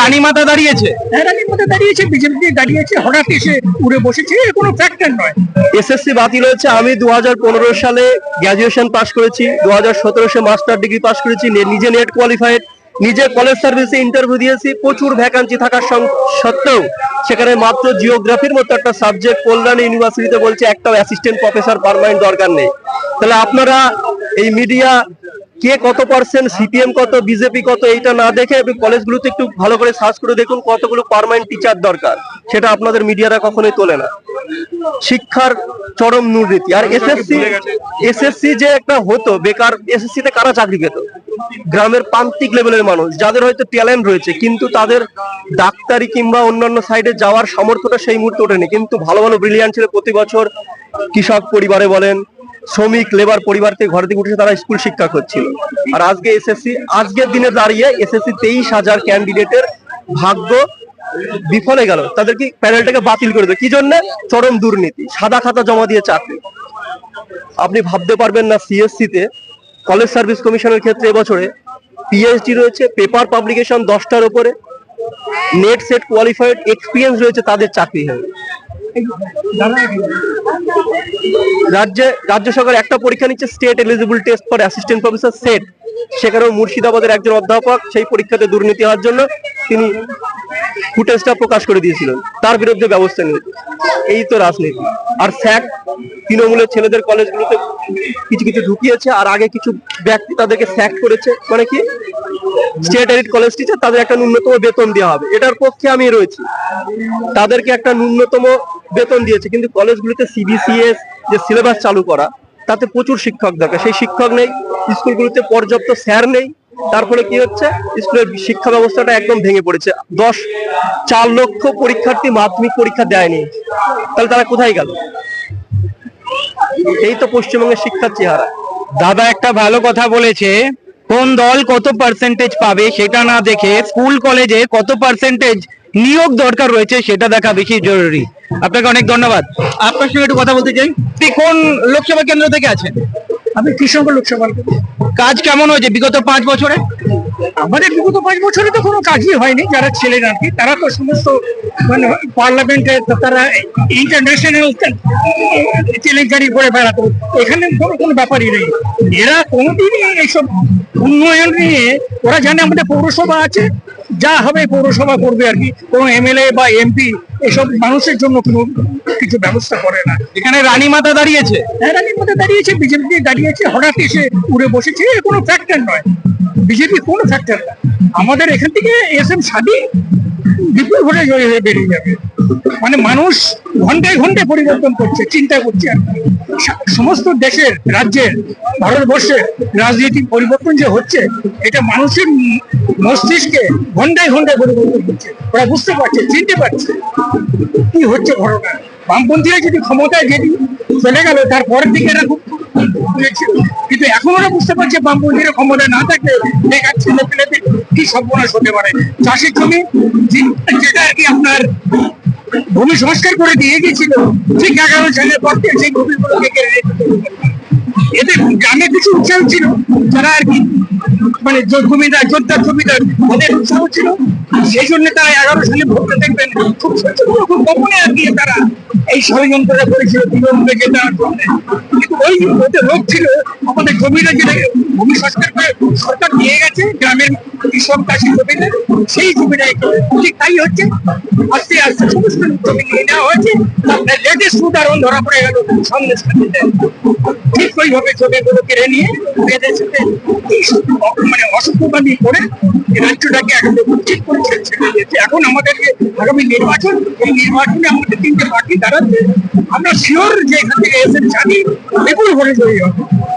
রানীমাতা দাঁড়িয়েছে? হ্যাঁ রানীর মধ্যে দাঁড়িয়েছে বিজেপি দাঁড়িয়েছে হঠাৎ এসে উড়ে বসেছে কোনো ফ্যাক্টর নয়। এসএসসি বাতিল হয়েছে আমি দু হাজার পনেরো সালে গ্র্যাজুয়েশন পাশ করেছি দু হাজার সতেরোশো মাস্টার ডিগ্রি পাশ করেছি নিজে নেট কোয়ালিফাইড নিজে কলেজ সার্ভিসে ইন্টারভিউ দিয়েছি প্রচুর ভ্যাকান্সি থাকার সত্ত্বেও সেখানে মাত্র জিওগ্রাফির মতো একটা সাবজেক্ট কল্যাণ ইউনিভার্সিটিতে বলছে একটা অ্যাসিস্ট্যান্ট প্রফেসর পার্মানেন্ট দরকার নেই। তাহলে আপনারা এই মিডিয়া কে কত পার্সেন্ট সিপিএম কত বিজেপি কত এইটা না দেখে কলেজগুলোতে একটু ভালো করে সার্চ করে দেখুন কতগুলো পার্মানেন্ট টিচার দরকার। সেটা আপনাদের মিডিয়ারা কখনোই তোলে না। শিক্ষার চরম দুর্নীতি। আর এসএসসি এসএসসি যে একটা হতো বেকার এসএসসি তে কারা চাকরি পেত? গ্রামের প্রান্তিক লেভেলের মানুষ যাদের হয়তো ট্যালেন্ট রয়েছে কিন্তু তাদের ডাক্তারি কিংবা অন্যান্য সাইডে যাওয়ার সামর্থ্যটা সেই মুহূর্তে ওঠেনি। কিন্তু ভালো ভালো ব্রিলিয়ান্ট ছিল প্রতি বছর কৃষক পরিবারে বলেন শ্রমিক লেবার পরিবার থেকে ঘর থেকে উঠে তারা স্কুল শিক্ষা করছিল। আর আজকে এসএসসি আজকের দিনে দাঁড়িয়ে এসএসসি তেইশ হাজার ক্যান্ডিডেটের ভাগ্য বিফলে গেল। তাদের কি প্যানেলটাকে বাতিল করে দেয় কি জন্য? চরম দুর্নীতি, সাদা খাতা জমা দিয়ে চাকরি। আপনি ভাবতে পারবেন না সিএসসি তে কলেজ সার্ভিস কমিশনের ক্ষেত্রে এবছরে পিএইচডি রয়েছে পেপার পাবলিকেশন দশটার উপরে নেট সেট কোয়ালিফাইড এক্সপিরিয়েন্স রয়েছে, তাদের চাকরি হবে। রাজ্যে রাজ্য সরকার একটা পরীক্ষা নিচ্ছে state eligible test for assistant professor SET সেখানেও মুর্শিদাবাদের একজন অধ্যাপক সেই পরীক্ষাতে দুর্নীতি হওয়ার জন্য তিনি ফুটেজটা প্রকাশ করে দিয়েছিলেন। তার বিরুদ্ধে ব্যবস্থা নিয়েছে। এই তো রাজনীতি। আর স্যাক তৃণমূলের ছেলেদের কলেজগুলোতে কিছু কিছু ঢুকিয়েছে, আর আগে কিছু ব্যক্তি তাদেরকে স্যাক করেছে। মানে কি? স্টেট এডিট কলেজ টিচার তাদের একটা ন্যূনতম বেতন দেওয়া হবে। এটার পক্ষে আমি রয়েছি। তাদেরকে একটা ন্যূনতম বেতন দিয়েছে, কিন্তু কলেজগুলিতে সিবিসিএস যে সিলেবাস চালু করা, তাতে প্রচুর শিক্ষক দরকার। সেই শিক্ষক নেই, স্কুলগুলিতে পর্যাপ্ত স্যার নেই, তার ফলে কি হচ্ছে? স্কুলের শিক্ষা ব্যবস্থাটা একদম ভেঙে পড়েছে। দশ চার লক্ষ পরীক্ষার্থী মাধ্যমিক পরীক্ষা দেয়নি। তাহলে তারা কোথায় গেল? এই তো পশ্চিমবঙ্গের শিক্ষার চেহারা। দাদা, একটা ভালো কথা বলেছে, কোন দল কত পার্সেন্টেজ পাবে সেটা না দেখে, স্কুল, কলেজে কত পার্সেন্টেজ নিয়োগ দরকার রয়েছে সেটা দেখা বেশি জরুরি। আপনাকে অনেক ধন্যবাদ। আপনার সঙ্গে একটু কথা বলতে চাই। আপনি কোন লোকসভা কেন্দ্র থেকে আছেন? আমি কৃষ্ণনগর লোকসভা। কাজ কেমন হয়েছে বিগত পাঁচ বছরে? আমাদের বিগত পাঁচ বছরে তো কোনো কাজই হয়নি যারা ছিলেন আর কি। তারা তো সমস্ত মানে পার্লামেন্টে তারা ইন্টারন্যাশনাল কেলেঙ্কারি করে বেড়াতো। এখানে কোনো কোনো ব্যাপারই নেই। এরা কোনোদিনই এইসব উন্নয়ন নিয়ে ওরা জানে আমাদের পৌরসভা আছে। যা হবে পৌরসভা করবে আর কি। কোনো এমএলএ বা এমপি এসব মানুষের জন্য কোনো কিছু ব্যবস্থা করে না। এখানে রানীমাতা দাঁড়িয়েছে। হ্যাঁ রানীমাতা দাঁড়িয়েছে, বিজেপি দাঁড়িয়েছে, হঠাৎ এসে উড়ে বসেছে কোনো ফ্যাক্টর নয়। বিজেপি কোনো ফ্যাক্টর না। আমাদের এখান থেকে এস এম সাদি বিপুল ভোটে জয় হয়ে বেরিয়ে যাবে মানে মানুষ ঘন্টায় ঘন্টায় পরিবর্তন করছে চিন্তা করছে আর সমস্ত দেশের রাজ্যের ভারতবর্ষের রাজনীতি পরিবর্তন যে হচ্ছে এটা মানুষের মস্তিষ্কে ঘন্টায় ঘন্টায় পরিবর্তন হচ্ছে ওরা বুঝতে পারছে চিনতে পারছে কি হচ্ছে ঘটনা বামপন্থীরা যদি ক্ষমতায় যদি চলে গেল তারপরের দিকে এরা খুব। কিন্তু এখন ওরা বুঝতে পারছে বামপন্থীরা ক্ষমতায় না থাকলে বেকার ছেলে কি সর্বনাশ হতে পারে? চাষের জমি যেটা আর কি আপনার ভূমি সংস্কার করে দিয়ে গেছিল ঠিক এগারো সালের পর থেকে সেই ভূমিগুলোকে এতে গ্রামে কিছু উৎসাহ ছিল যারা আর কি মানে জমিদার যোদ্ধার জমিদার ওদের উৎসাহ ছিল। সেই জন্য তারা এগারো সালে ভোটটা দেখবেন খুব সচেতন, খুব গোপনে আর কি তারা এই ষড়যন্ত্রটা করেছিল তৃণমূলে জেতার জন্য কিন্তু ওই ওদের লোক ছিল আমাদের জমিটা যেটা ভূমি সংস্কার করে সরকার দিয়ে গেছে গ্রামের কৃষক চাষি জমিদের সেই জমিটা ঠিক তাই হচ্ছে আস্তে আস্তে সমস্ত জমি নিয়ে নেওয়া হয়েছে লেটেস্ট উদাহরণ ধরা পড়ে গেল সন্দেশ খাতিতে ওইভাবে জমিগুলো কেড়ে নিয়ে এদের সাথে মানে অসভ্যবাদী করে রাজ্যটাকে এখন আমাদেরকে আগামী নির্বাচন, এই নির্বাচনে আমাদের তিনটে পার্টি দাঁড়াচ্ছে আমরা শিওর যে এখান থেকে এসে জানি বিপুল ভরে জয়ী হবে।